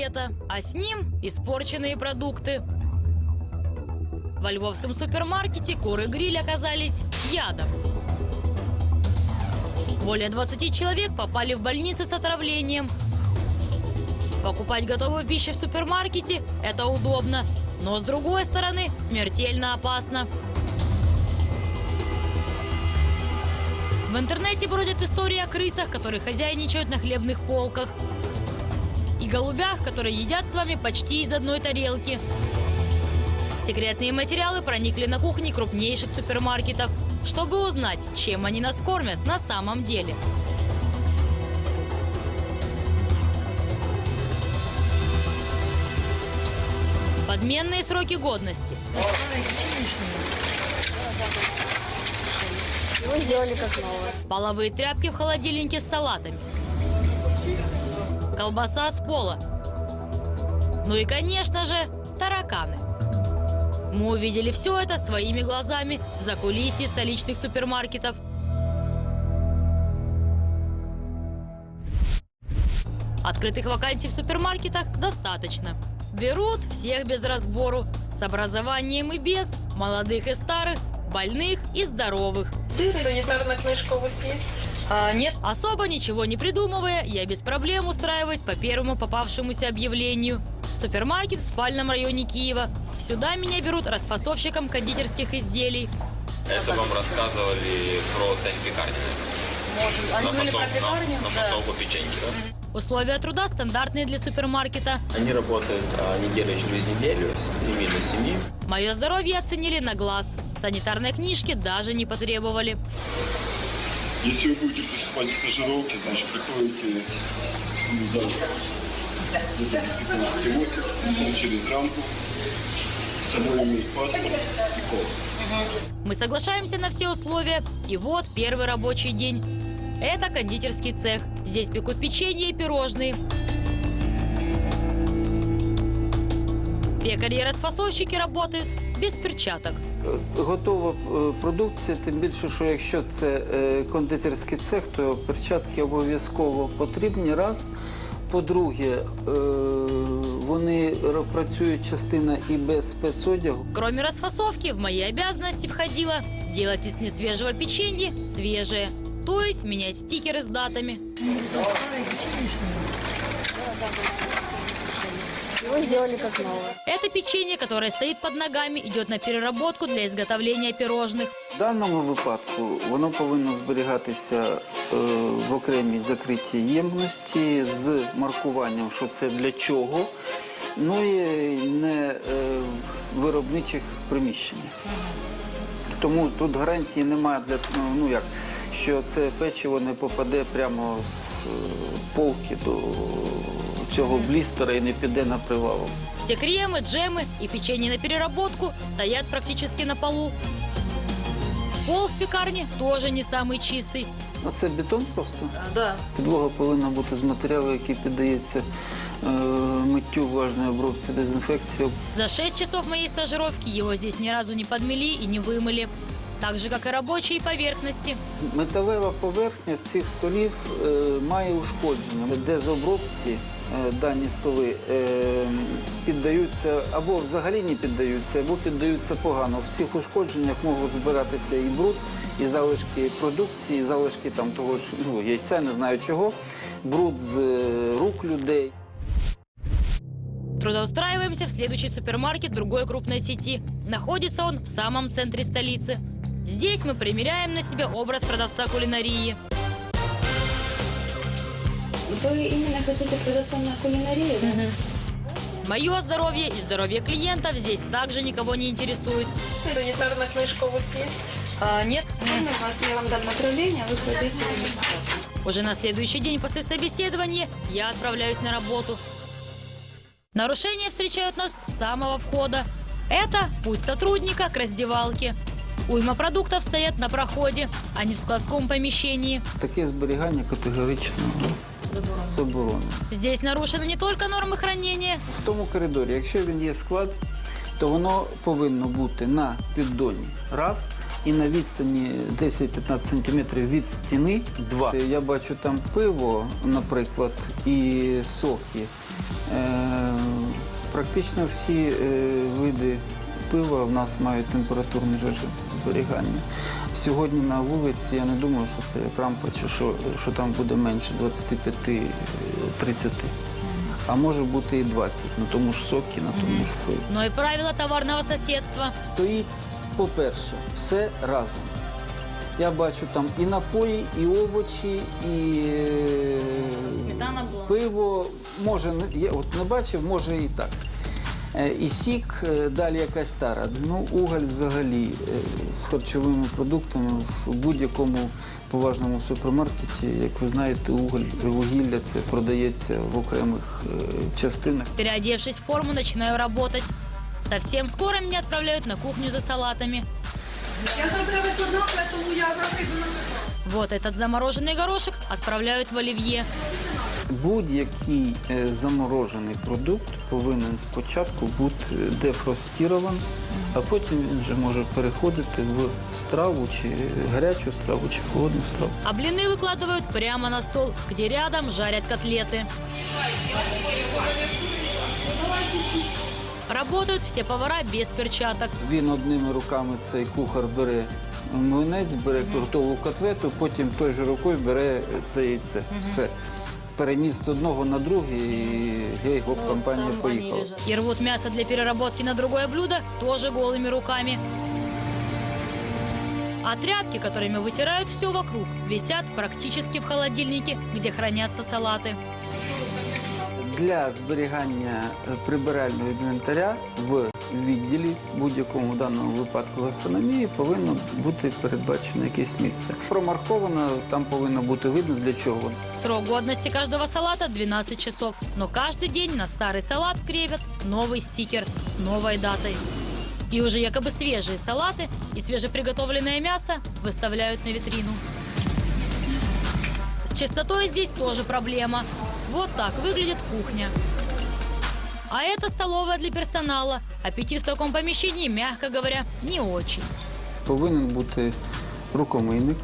Лето, а с ним испорченные продукты. Во львовском супермаркете куры гриль оказались ядом. Более 20 человек попали в больницы с отравлением. Покупать готовую пищу в супермаркете – это удобно, но с другой стороны смертельно опасно. В интернете бродят истории о крысах, которые хозяйничают на хлебных полках. Голубях, которые едят с вами почти из одной тарелки. Секретные материалы проникли на кухни крупнейших супермаркетов, чтобы узнать, чем они нас кормят на самом деле. Подменные сроки годности. Его сделали как новое. Половые тряпки в холодильнике с салатами. Колбаса с пола. Ну и, конечно же, тараканы. Мы увидели все это своими глазами в закулисье столичных супермаркетов. Открытых вакансий в супермаркетах достаточно. Берут всех без разбору, с образованием и без, молодых и старых, больных и здоровых. Санитарная книжка у вас есть? А, нет, особо ничего не придумывая, я без проблем устраиваюсь по первому попавшемуся объявлению. Супермаркет в спальном районе Киева. Сюда меня берут расфасовщиком кондитерских изделий. Это вам рассказывали про цех пекарни. Может, они на, были фасов- про пекарню? на, на Да. фасовку печеньки. да? Условия труда стандартные для супермаркета. Они работают а, неделю через неделю с 7 до 7. Мое здоровье оценили на глаз. Санитарной книжки даже не потребовали. Если вы будете приступать к стажировке, значит, приходите в. Это диспетчерский офис, потом через рамку. С собой иметь паспорт и код. Мы соглашаемся на все условия, и вот первый рабочий день. Это кондитерский цех. Здесь пекут печенье и пирожные. Пекари и расфасовщики работают без перчаток. Готова е, продукція, тим більше, що якщо це е, кондитерський цех, то перчатки обов'язково потрібні. Раз. По-друге, е, вони працюють частина і без спецодягу. Кроме расфасовки, в мои обязанности входило делать из несвежего печенья свежее. То есть менять стикеры с датами. Его сделали как новое. Это печенье, которое стоит под ногами, идет на переработку для изготовления пирожных. В даному випадку воно повинно зберігатися е, в окремій закритій ємності з маркуванням, що це для чого, ну і не е, в виробничих приміщеннях. Тому тут гарантії немає для ну, ну як, що це печиво не попаде прямо з е, полки до цього блістера і не піде на привалом. Все кремы, джемы и печенье на переработку стоят практически на полу. Пол в пекарне тоже не самый чистый. Ну, це бетон просто. Да. Підлога повинна бути з матеріалу, який піддається е, миттю, влажної обробці, дезінфекції. За 6 часов моей стажировки его здесь ни разу не подмели и не вымыли. Так же, как и рабочие поверхности. Металева поверхня цих столів е, має ушкодження, де з обробці е, дані столи е, піддаються або взагалі не піддаються, або піддаються погано. В цих ушкодженнях можуть збиратися і бруд, і залишки продукції, і залишки там того ж ну, яйця, не знаю чого, бруд з е, рук людей. Трудоустраиваемся в следующий супермаркет другой крупной сети. Находится он в самом центре столицы. Здесь мы примеряем на себя образ продавца кулинарии. Вы именно хотите продавцом на кулинарии, да? Мое здоровье и здоровье клиентов здесь также никого не интересует. Санитарная книжка у вас есть? А, нет. Можно вас, я вам дам направление, а вы пойдете в Уже на следующий день после собеседования я отправляюсь на работу. Нарушения встречают нас с самого входа. Это путь сотрудника к раздевалке. Уйма продуктов стоят на проходе, а не в складском помещении. Таке зберігання категорично заборонено. Здесь нарушены не только нормы хранения, В тому коридорі, якщо він є склад, то воно повинно бути на піддоні. Раз. і на відстані 10-15 сантиметрів від стіни два. Я бачу там пиво, наприклад, і соки. Е, Практично всі е, види пива в нас мають температурний режим зберігання. Сьогодні на вулиці я не думаю, що це як рампа, чи що, що там буде менше 25-30. А може бути і 20 на тому ж сокі, на тому ж пиві. Но и правила товарного соседства. Стоїть, по-перше, все разом. Я бачу там і напої, і овочі, і е, Сметана була. пиво. Може, не- я от не бачив, може і так. Е, І сік, е, далі якась тара. Ну, уголь взагалі е, з харчовими продуктами в будь-якому поважному супермаркеті, як ви знаєте, уголь, вугілля це продається в окремих частинах. Переодевшись в форму, начинаю работать. Совсем скоро меня отправляют на кухню за салатами. Я завтра вихідна, тому я завтра йду на. Вот этот замороженный горошек отправляют в оливье Будь-який е, заморожений продукт повинен спочатку бути дефростірований, а потім він вже може переходити в страву, чи гарячу страву, чи холодну страву. А блины выкладывают прямо на стол, где рядом жарят котлеты. Работают все повара без перчаток. Він одними руками цей кухар бере млинець, бере готову котлету, потім той же рукою бере це яйце. Все. Переніс з одного на другий і гей, гоп, компанія поїхала. И рвут мясо для переработки на другое блюдо тоже голыми руками. А тряпки, которыми вытирают все вокруг, висят практически в холодильнике, где хранятся салаты. Для зберігання е, прибирального інвентаря в відділі, будь-якому в даному випадку гастрономії, повинно бути передбачено якесь місце. Промарковано, там повинно бути видно для чого. Срок годности каждого салата 12 часов. Но каждый день на старый салат крепят новый стикер с новой датой. И уже якобы свежие салаты и свежеприготовленное мясо выставляют на витрину. С чистотой здесь тоже проблема. Вот так выглядит кухня. А это столовая для персонала. Аппетит в таком помещении, мягко говоря, не очень. Повинен бути рукомийник.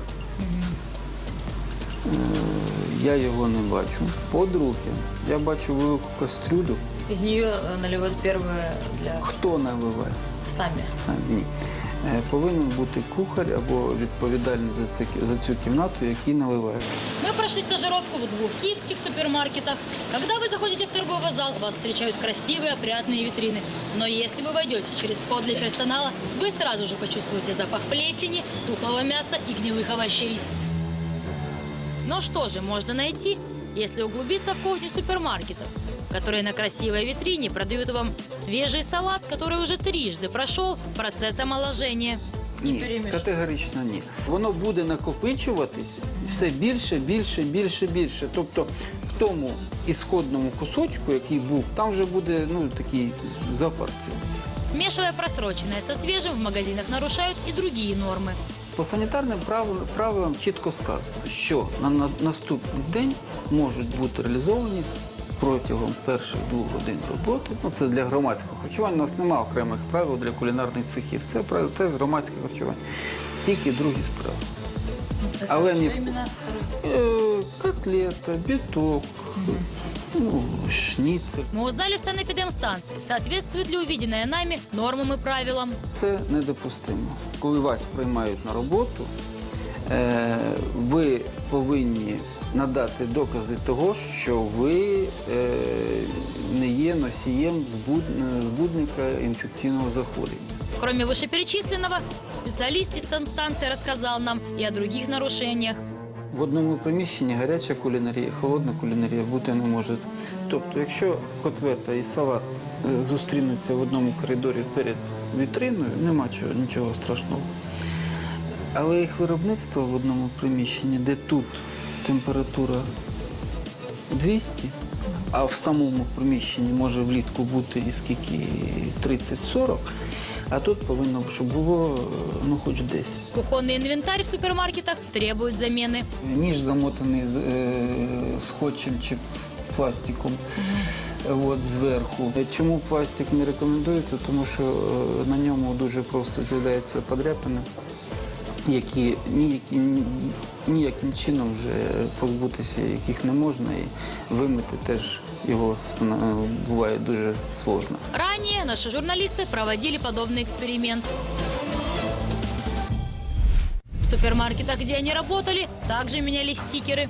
Я його не бачу. По-друге, я бачу велику кастрюлю. Из нее наливают первое для Хто наливає? сами. Сам ні Е, Повинен бути кухар або відповідальний за, це, за цю кімнату, який наливає. Мы прошли стажировку в двух киевских супермаркетах. Когда вы заходите в торговый зал, вас встречают красивые, опрятные витрины. Но если вы войдете через вход для персонала, вы сразу же почувствуете запах плесени, тухлого мяса и гнилых овощей. Но что же можно найти, если углубиться в кухню супермаркетов, которые на красивой витрине продают вам свежий салат, который уже трижды прошел процесс омоложения. Ні, категорично ні. Воно буде накопичуватись все більше, більше, більше, більше. Тобто в тому ісходному кусочку, який був, там вже буде ну, такий запах. Смешивая просроченное со свежим, в магазинах нарушают и другие нормы. По санітарним правилам, правилам чітко сказано, що на, на наступний день можуть бути реалізовані протягом перших двох годин роботи. Ну, це для громадського харчування. У нас немає окремих правил для кулінарних цехів. Це правило теж громадське харчування. Тільки другі страви. Але ні в Е, котлета, біток, ну, шніцель. Мы узнали в санэпидемстанции, соответствует ли увиденное нами нормам и правилам. Це недопустимо. Коли вас приймають на роботу, ви повинні надати докази того, що ви е, не є носієм збудника інфекційного захворювання. Кроме вышеперечисленного, специалист из санстанции рассказал нам и о других нарушениях. В одному приміщенні гаряча кулінарія, холодна кулінарія бути не може. Тобто, якщо котлета і салат е, зустрінуться в одному коридорі перед вітриною, нема чого, нічого страшного. Але їх виробництво в одному приміщенні, де тут температура 200, а в самому приміщенні може влітку бути і скільки 30-40, а тут повинно, щоб було ну хоч 10. Кухонный инвентарь в супермаркетах требует замены. Ніж замотаний е, скотчем чи пластиком от, зверху. Чому пластик не рекомендується? Тому що е, на ньому дуже просто з'являється подряпина. які ніякі, ніяким чином вже позбутися яких не можна, і вимити теж його стана- буває дуже сложно. Ранее наши журналисты проводили подобный эксперимент. В супермаркетах, где они работали, также меняли стикеры.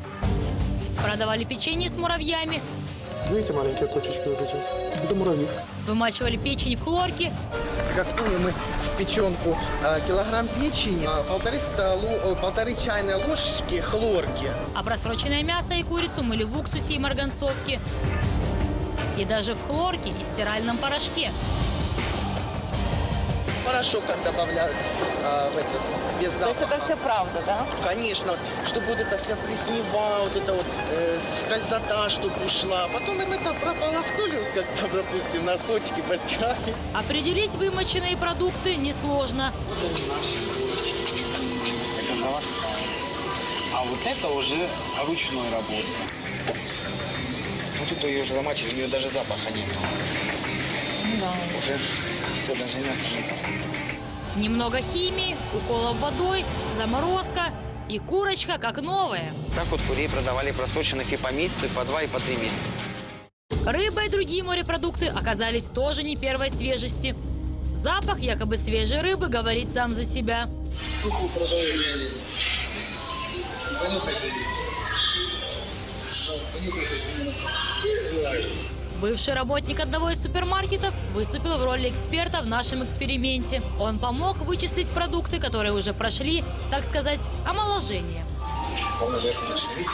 Продавали печенье с муравьями, Видите маленькие точечки вот эти? Это муравьи. вымачивали печень в хлорке, Каткуем мы в печенку а, килограмм печени, а, полторы, столу, полторы чайные ложки хлорки. а просроченное мясо и курицу мыли в уксусе и марганцовке. И даже в хлорке и стиральном порошке. Порошок как добавляют а, в этот, без То есть запаха. это все правда, да? Конечно, чтобы вот эта вся плеснева, вот эта вот э, скользота, чтобы ушла. Потом им это пропало в толю, как там, допустим, носочки постирали. Определить вымоченные продукты несложно. Это. А вот это уже ручной работы. Ну тут ее уже замачивали, у нее даже запаха нету. Да. Уже все, даже мясо не пахнет. Немного химии, уколов водой, заморозка и курочка как новая. Так вот курей продавали просроченных и по месяцу, и по два, и по три месяца. Рыба и другие морепродукты оказались тоже не первой свежести. Запах якобы свежей рыбы говорит сам за себя. Бывший работник одного из супермаркетов выступил в роли эксперта в нашем эксперименте. Он помог вычислить продукты, которые уже прошли, так сказать, омоложение. Он уже, конечно, видите,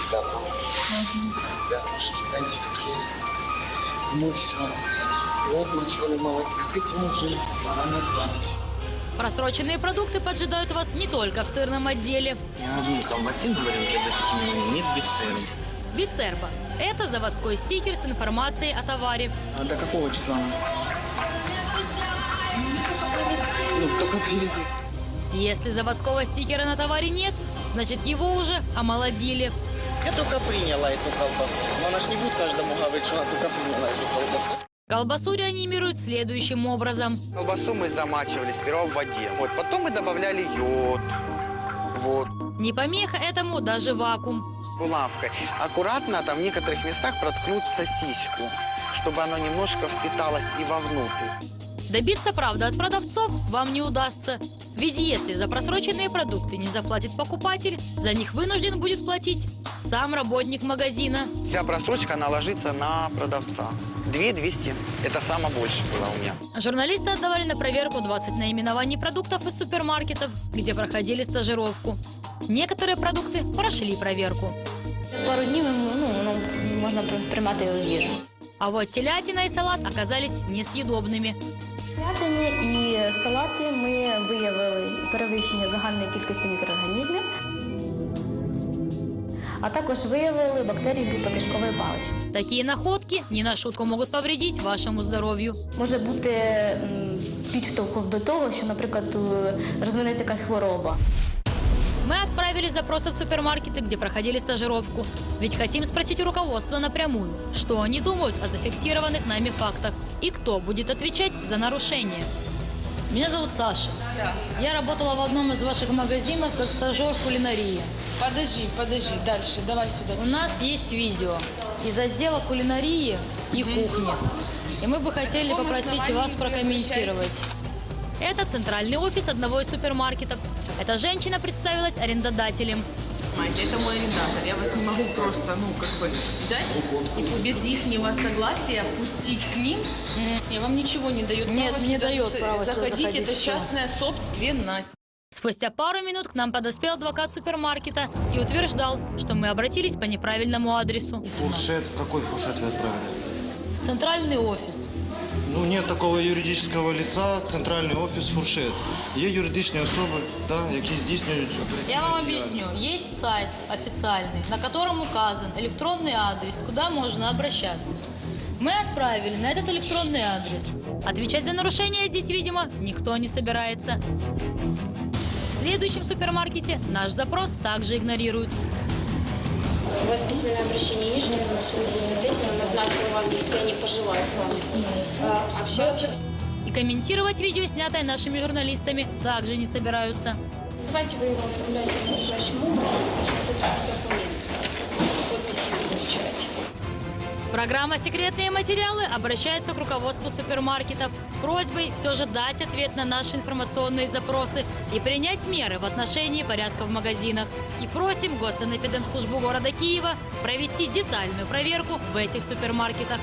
да, знаете, какие. Ну все. И вот мочили молоке. Этим уже пора назвать. Просроченные продукты поджидают вас не только в сырном отделе. На рынке, обратите внимание, нет бицеры. Бицерба – это заводской стикер с информацией о товаре. А до какого числа? Ну, только привезли. Если заводского стикера на товаре нет, значит его уже омолодили. Я только приняла эту колбасу. Но она ж не будет каждому говорить, что она только приняла эту колбасу. Колбасу реанимируют следующим образом. Колбасу мы замачивали сперва в воде. Вот, потом мы добавляли йод. Вот. Не помеха этому даже вакуум. булавкой. Аккуратно там в некоторых местах проткнуть сосиску, чтобы оно немножко впиталось и вовнутрь. Добиться правды от продавцов вам не удастся. Ведь если за просроченные продукты не заплатит покупатель, за них вынужден будет платить сам работник магазина. Вся просрочка, она ложится на продавца. 2200. Это самое больше было у меня. Журналисты отдавали на проверку 20 наименований продуктов из супермаркетов, где проходили стажировку. Некоторые продукты прошли проверку. Пару днів ну, ну, можна при- приймати його в їжу. А вот телятина и салат оказались несъедобными. М'ятині і салати ми виявили перевищення загальної кількості мікроорганізмів, а також виявили бактерії групи кишкової палички. Такие находки не на шутку могут повредить вашему здоровью. Може бути м, підштовхом до того, що, наприклад, е, розвинеться якась хвороба. Мы отправили запросы в супермаркеты, где проходили стажировку. Ведь хотим спросить у руководства напрямую, что они думают о зафиксированных нами фактах и кто будет отвечать за нарушения. Меня зовут Саша. Я работала в одном из ваших магазинов как стажер кулинарии. Подожди, подожди, дальше, давай сюда. У нас есть видео из отдела кулинарии и кухни. И мы бы хотели попросить вас прокомментировать. Это центральный офис одного из супермаркетов. Эта женщина представилась арендодателем. Понимаете, это мой арендатор. Я вас не могу просто, ну, как бы взять и без ихнего согласия пустить к ним. Я вам ничего не дает Нет, не дает права заходить. Это частная собственность. Спустя пару минут к нам подоспел адвокат супермаркета и утверждал, что мы обратились по неправильному адресу. Фуршет, в какой фуршет вы отправили? В центральный офис. Ну, нет такого юридического лица, центральний офіс фуршет. Є юридичні особи, да, які здійснюють Я вам операційну объясню. Есть сайт официальный, на котором указан электронный адрес, куда можно обращаться. Мы отправили на этот электронный адрес. Отвечать за нарушения здесь, видимо, никто не собирается. В следующем супермаркете наш запрос также игнорируют. У вас письменное обращение есть, чтобы на суд Безнадежно назначил вам, если они пожелают с вами э, общаться? И комментировать видео, снятое нашими журналистами, также не собираются. давайте вы его оформляйте надлежащим образом, потому Программа «Секретные материалы» обращается к руководству супермаркетов с просьбой все же дать ответ на наши информационные запросы и принять меры в отношении порядка в магазинах. И просим Госанэпидемслужбу города Киева провести детальную проверку в этих супермаркетах.